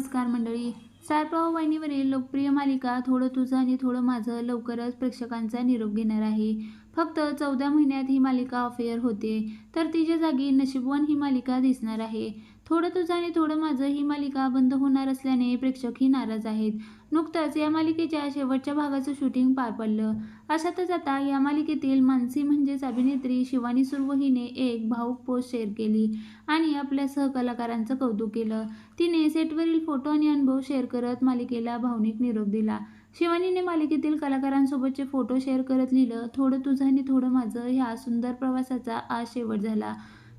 नमस्कार मंडळी. स्टार वाहिनीवरील लोकप्रिय मालिका थोडं तुझं आणि थोडं माझं लवकरच प्रेक्षकांचा निरोप घेणार आहे. फक्त चौदा महिन्यात ही मालिका ऑफेअर होते तर तिच्या जागी नशीबवान ही मालिका दिसणार आहे. थोडं तुझं आणि थोडं माझं ही मालिका बंद होणार असल्याने प्रेक्षकही नाराज आहेत. नुकतंच या मालिकेच्या शेवटच्या भागाचं शूटिंग पार पडलं. अशातच आता या मालिकेतील मानसी म्हणजेच अभिनेत्री शिवानी सुर्व हिने एक भाऊक पोस्ट शेअर केली आणि आपल्या सहकलाकारांचं कौतुक केलं. तिने सेटवरील फोटो आणि अनुभव शेअर करत मालिकेला भावनिक निरोप दिला. शिवानीने मालिकेतील कलाकारांसोबतचे फोटो शेअर करत लिहिलं थोडं तुझं आणि थोडं माझं ह्या सुंदर प्रवासाचा आज शेवट झाला.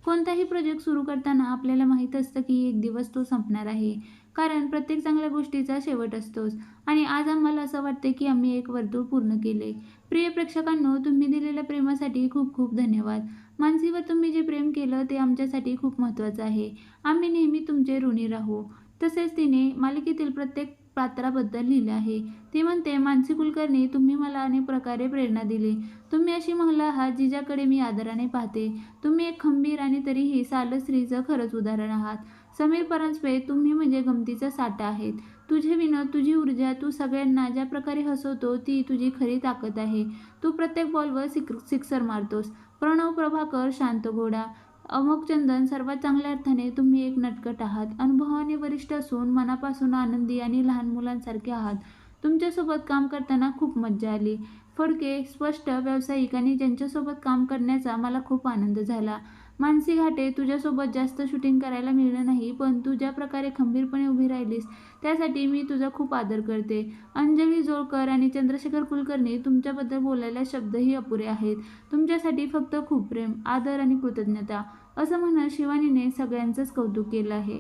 कोणताही प्रोजेक्ट सुरू करताना आपल्याला माहीत असतं की एक दिवस तो संपणार आहे. कारण प्रत्येक चांगल्या गोष्टीचा शेवट असतोच. आणि आज आम्हाला असं वाटते की आम्ही एक वर्तुळ पूर्ण केले प्रिय प्रेक्षकांनो तुम्ही दिलेल्या प्रेमासाठी खूप खूप धन्यवाद. मानसीवर तुम्ही जे प्रेम केलं ते आमच्यासाठी खूप महत्त्वाचं आहे. आम्ही नेहमी तुमचे ऋणी राहू. तसेच तिने मालिकेतील प्रत्येक पात्राबद्दल लिहिलं आहे. ती म्हणते मानसी कुलकर्णी तुम्ही मला अनेक प्रकारे प्रेरणा दिली. तुम्ही अशी महिला आहात जिच्याकडे मी आदराने पाहते. तुम्ही एक खंबीर आणि तरीही साल स्त्रीचं खरंच उदाहरण आहात. समीर परांजपे तुम्ही म्हणजे गमतीचा साठा आहेत. तुझे विनोद तुझी ऊर्जा तू सगळ्यांना ज्या प्रकारे हसवतो ती तुझी खरी ताकद आहे. तू प्रत्येक बॉलवर सिक सिक्सर मारतोस. प्रणव प्रभाकर शांत घोडा. अमोक चंदन सर्वात चांगल्या अर्थाने तुम्ही एक नटकट आहात. अनुभवाने वरिष्ठ असून मनापासून आनंदी आणि लहान मुलांसारखे आहात. तुमच्यासोबत काम करताना खूप मज्जा आली. फडके स्पष्ट व्यावसायिक आणि ज्यांच्यासोबत काम करण्याचा मला खूप आनंद झाला. मानसी घाटे तुझ्यासोबत जास्त शूटिंग करायला मिळलं नाही पण तू ज्या प्रकारे खंबीरपणे उभी राहिलीस त्यासाठी मी तुझा खूप आदर करते. अंजली जोळकर आणि चंद्रशेखर कुलकर्णी तुमच्याबद्दल बोलायला शब्दही अपुरे आहेत. तुमच्यासाठी फक्त खूप प्रेम आदर आणि कृतज्ञता असं म्हणत शिवानीने सगळ्यांचंच कौतुक केलं आहे.